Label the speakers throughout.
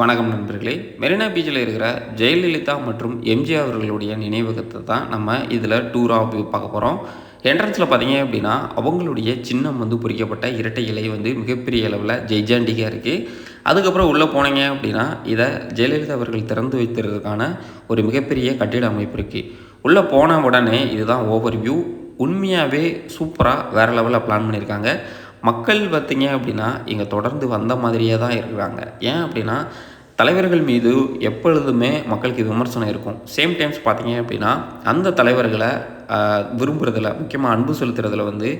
Speaker 1: வணக்கம் நண்பர்களே. மெரினா பீச்சில் இருக்கிற ஜெயலலிதா மற்றும் எம்ஜிஆர் அவர்களுடைய நினைவகத்தை தான் நம்ம இதில் டூராக போய் பார்க்க போகிறோம் என்ட்ரன்ஸில் பார்த்தீங்க அப்படின்னா அவங்களுடைய சின்னம் வந்து பொறிக்கப்பட்ட இரட்டை இலை வந்து மிகப்பெரிய அளவில் ஜெய்ஜாண்டிக்காக இருக்குது அதுக்கப்புறம் உள்ளே போனீங்க அப்படின்னா இதை ஜெயலலிதா அவர்கள் திறந்து வைத்ததுக்கான ஒரு மிகப்பெரிய கட்டிட அமைப்பு இருக்குது உள்ளே போன உடனே இதுதான் ஓவர் வியூ உண்மையாகவே சூப்பராக வேறு லெவலில் பிளான் பண்ணியிருக்காங்க. மக்கள் பார்த்திங்க அப்படின்னா இங்கே தொடர்ந்து வந்த மாதிரியே தான் இருக்கிறாங்க. ஏன் அப்படின்னா தலைவர்கள் மீது எப்பொழுதுமே மக்களுக்கு விமர்சனம் இருக்கும். சேம் டைம்ஸ் பார்த்திங்க அப்படின்னா அந்த தலைவர்களை விரும்புகிறதுல முக்கியமாக அன்பு செலுத்துறதுல வந்து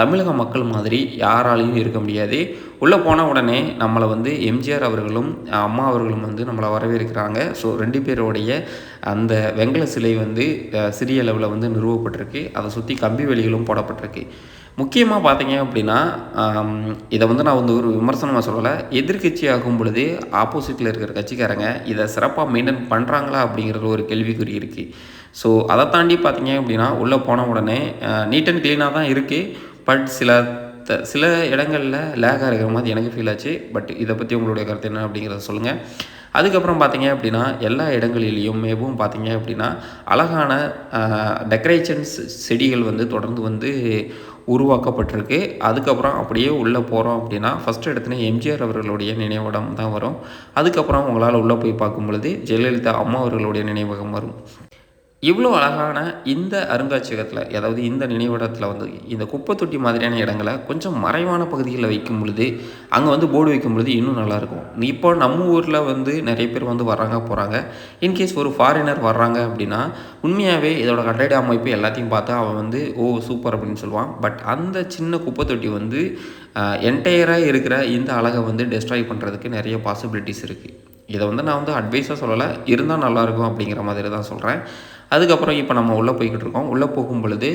Speaker 1: தமிழக மக்கள் மாதிரி யாராலையும் இருக்க முடியாது. உள்ளே போன உடனே நம்மளை வந்து எம்ஜிஆர் அவர்களும் அம்மா அவர்களும் வந்து நம்மளை வரவேற்கிறாங்க. ஸோ ரெண்டு பேருடைய அந்த வெங்கல சிலை வந்து சிறிய அளவில் வந்து நிறுவப்பட்டிருக்கு. அதை சுற்றி கம்பி வெளிகளும் போடப்பட்டிருக்கு. முக்கியமாக பார்த்தீங்க அப்படின்னா இதை வந்து நான் வந்து ஒரு விமர்சனமாக சொல்லலை. எதிர்கட்சி ஆகும் பொழுது ஆப்போசிட்டில் இருக்கிற கட்சிக்காரங்க இதை சிறப்பாக மெயின்டைன் பண்ணுறாங்களா அப்படிங்கிறது ஒரு கேள்விக்குறி இருக்குது ஸோ அதை தாண்டி பார்த்தீங்க அப்படின்னா உள்ளே போன உடனே நீட் அண்ட் க்ளீனாக தான் இருக்குது பட் சில த சில இடங்களில் லேகாக இருக்கிற மாதிரி எனக்கு ஃபீல் ஆச்சு. பட் இதை பற்றி உங்களுடைய கருத்து என்ன அப்படிங்கிறத சொல்லுங்கள் அதுக்கப்புறம் பார்த்தீங்க அப்படின்னா எல்லா இடங்களிலையும் மேவும் பார்த்தீங்க அப்படின்னா அழகான டெக்கரேஷன்ஸ் செடிகள் வந்து தொடர்ந்து வந்து உருவாக்கப்பட்டிருக்கு. அதுக்கப்புறம் அப்படியே உள்ளே போகிறோம் அப்படின்னா ஃபஸ்ட் இடத்துல எம்ஜிஆர் அவர்களுடைய நினைவிடம் தான் வரும். அதுக்கப்புறம் உங்களால் உள்ளே போய் பார்க்கும் பொழுது ஜெயலலிதா அம்மா அவர்களுடைய நினைவகம் வரும். இவ்வளோ அழகான இந்த அருங்காட்சியகத்தில் அதாவது இந்த நினைவிடத்தில் வந்து இந்த குப்பை தொட்டி மாதிரியான இடங்களை கொஞ்சம் மறைவான பகுதிகளில் வைக்கும் பொழுது அங்கே வந்து போர்டு வைக்கும் பொழுது இன்னும் நல்லாயிருக்கும் இப்போ நம்ம ஊரில் வந்து நிறைய பேர் வந்து வர்றாங்க போகிறாங்க இன்கேஸ் ஒரு ஃபாரினர் வர்றாங்க அப்படின்னா உண்மையாகவே இதோட கட்டட அமைப்பு எல்லாத்தையும் பார்த்தா அவன் வந்து ஓ சூப்பர் அப்படின்னு சொல்லுவான். பட் அந்த சின்ன குப்பை தொட்டி வந்து என்டையராக இருக்கிற இந்த அழகை வந்து டெஸ்ட்ராய் பண்ணுறதுக்கு நிறைய பாசிபிலிட்டிஸ் இருக்குது இதை வந்து நான் வந்து அட்வைஸாக சொல்லலை. இருந்தால் நல்லாயிருக்கும் அப்படிங்கிற மாதிரி தான் சொல்கிறேன் அதுக்கப்புறம் இப்போ நம்ம உள்ளே போய்கிட்டு இருக்கோம். உள்ளே போகும் பொழுது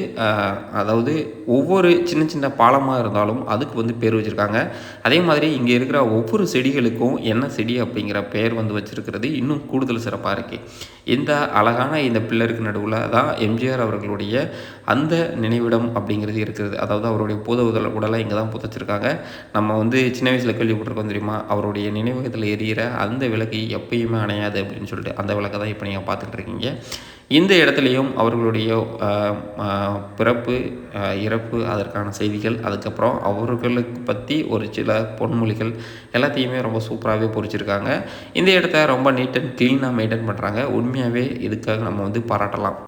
Speaker 1: அதாவது ஒவ்வொரு சின்ன சின்ன பாலமாக இருந்தாலும் அதுக்கு வந்து பேர் வச்சுருக்காங்க. அதே மாதிரி இங்கே இருக்கிற ஒவ்வொரு செடிகளுக்கும் என்ன செடி அப்படிங்கிற பெயர் வந்து வச்சுருக்கிறது இன்னும் கூடுதல் சிறப்பாக இருக்குது இந்த அழகான இந்த பில்லருக்கு நடுவில் தான் எம்ஜிஆர் அவர்களுடைய அந்த நினைவிடம் அப்படிங்கிறது இருக்கிறது. அதாவது அவருடைய பூத உதல உடலை இங்கே தான் புதைச்சிருக்காங்க. நம்ம வந்து சின்ன வயசில் கேள்விப்பட்டிருக்கோம் தெரியுமா? அவருடைய நினைவகத்தில் எரியிற அந்த விளக்கு எப்பயுமே அணையாது அப்படின்னு சொல்லிட்டு. அந்த விளக்கை தான் இப்போ நீங்கள் பார்த்துட்டு இருக்கீங்க. இந்த இடத்துலையும் அவர்களுடைய பிறப்பு இறப்பு அதற்கான செய்திகள் அதுக்கப்புறம் அவர்களுக்கு பற்றி ஒரு சில பொன்மொழிகள் எல்லாத்தையுமே ரொம்ப சூப்பராகவே பொறிச்சிருக்காங்க. இந்த இடத்த ரொம்ப நீட் அண்ட் க்ளீனாக மெயின்டைன் பண்ணுறாங்க உண்மையாகவே இதுக்காக நம்ம வந்து பாராட்டலாம்.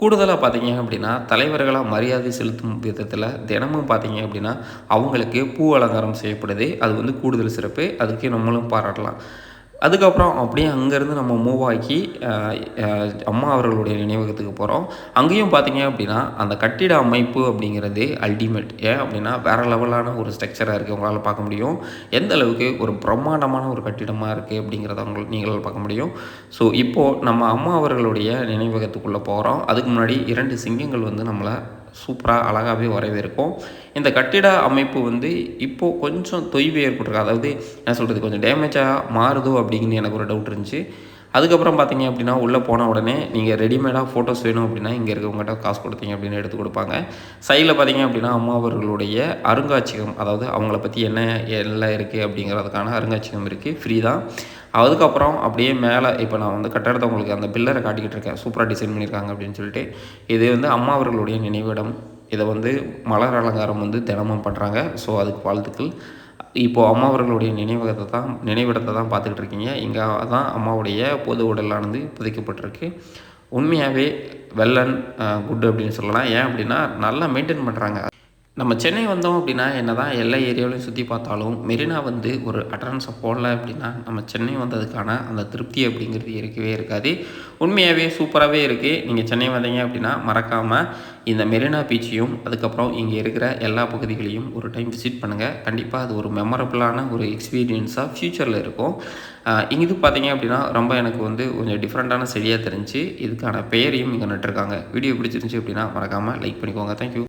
Speaker 1: கூடுதலாக பார்த்தீங்க அப்படின்னா தலைவர்களாக மரியாதை செலுத்தும் விதத்தில் தினமும் பார்த்தீங்க அப்படின்னா அவங்களுக்கு பூ அலங்காரம் செய்யப்படுது. அது வந்து கூடுதல் சிறப்பு. அதுக்கு நம்மளும் பாராட்டலாம். அதுக்கப்புறம் அப்படியே அங்கேருந்து நம்ம மூவ் ஆக்கி அம்மா அவர்களுடைய நினைவகத்துக்கு போகிறோம் அங்கேயும் பார்த்தீங்க அப்படின்னா அந்த கட்டிட அமைப்பு அப்படிங்கிறது அல்டிமேட் ஏன் அப்படின்னா வேறு லெவலான ஒரு ஸ்ட்ரக்சராக இருக்குது உங்களால் பார்க்க முடியும். எந்த அளவுக்கு ஒரு பிரம்மாண்டமான ஒரு கட்டிடமாக இருக்குது அப்படிங்கிறத உங்களுக்கு நீங்களால் பார்க்க முடியும். ஸோ இப்போது நம்ம அம்மா அவர்களுடைய நினைவகத்துக்குள்ளே போகிறோம் அதுக்கு முன்னாடி இரண்டு சிங்கங்கள் வந்து நம்மளை சூப்பராக அழகாகவே வரவேற்கும். இந்த கட்டிட அமைப்பு வந்து இப்போது கொஞ்சம் தொய்வு ஏற்பட்டிருக்கு. அதாவது என்ன சொல்கிறது கொஞ்சம் டேமேஜாக மாறுதோ அப்படிங்கன்னு எனக்கு ஒரு டவுட் இருந்துச்சு. அதுக்கப்புறம் பார்த்தீங்க அப்படின்னா உள்ளே போன உடனே நீங்கள் ரெடிமேடாக ஃபோட்டோஸ் வேணும் அப்படின்னா இங்கே இருக்கவங்ககிட்ட காசு கொடுத்தீங்க அப்படின்னு எடுத்து கொடுப்பாங்க. சைடில் பார்த்தீங்க அப்படின்னா அம்மா அவர்களுடைய அருங்காட்சியகம் அதாவது அவங்கள பற்றி என்ன எல்லாம் இருக்குது அப்படிங்கிறதுக்கான அருங்காட்சியகம் இருக்குது ஃப்ரீ தான். அதுக்கப்புறம் அப்படியே மேலே இப்போ நான் வந்து கட்டடத்தை உங்களுக்கு அந்த பில்லரை காட்டிக்கிட்டு இருக்கேன். சூப்பராக டிசைன் பண்ணியிருக்காங்க அப்படின்னு சொல்லிட்டு. இது வந்து அம்மா அவர்களுடைய நினைவிடம். இதை வந்து மலர் அலங்காரம் வந்து தினமும் பண்ணுறாங்க ஸோ அதுக்கு வாழ்த்துக்கள். இப்போது அம்மா அவர்களுடைய நினைவகத்தை தான் நினைவிடத்தை தான் பார்த்துக்கிட்டு இருக்கீங்க. இங்கே தான் அம்மாவுடைய பொது உடலானது புதைக்கப்பட்டிருக்கு. உண்மையாகவே வெள்ளன் குட் அப்படின்னு சொல்லலாம். ஏன் அப்படின்னா நல்லா மெயின்டைன் பண்ணுறாங்க நம்ம சென்னை வந்தோம் அப்படின்னா என்ன தான் எல்லா ஏரியாவிலையும் சுற்றி பார்த்தாலும் மெரினா வந்து ஒரு அட்ரன்ஸை போடல அப்படின்னா நம்ம சென்னை வந்ததுக்கான அந்த திருப்தி அப்படிங்கிறது இருக்கவே இருக்காது. உண்மையாகவே சூப்பராகவே இருக்குது நீங்கள் சென்னை வந்தீங்க அப்படின்னா மறக்காமல் இந்த மெரினா பீச்சையும் அதுக்கப்புறம் இங்கே இருக்கிற எல்லா பகுதிகளையும் ஒரு டைம் விசிட் பண்ணுங்கள் கண்டிப்பாக அது ஒரு மெமரபுளான ஒரு எக்ஸ்பீரியன்ஸாக ஃப்யூச்சரில் இருக்கும். இங்கே இது பார்த்தீங்க அப்படின்னா ரொம்ப எனக்கு வந்து கொஞ்சம் டிஃப்ரெண்ட்டான செடியாக தெரிஞ்சு இதுக்கான பெயரையும் இங்கே நட்டுருக்காங்க. வீடியோ பிடிச்சிருந்துச்சி அப்படின்னா மறக்காமல் லைக் பண்ணிக்கோங்க. தேங்க்யூ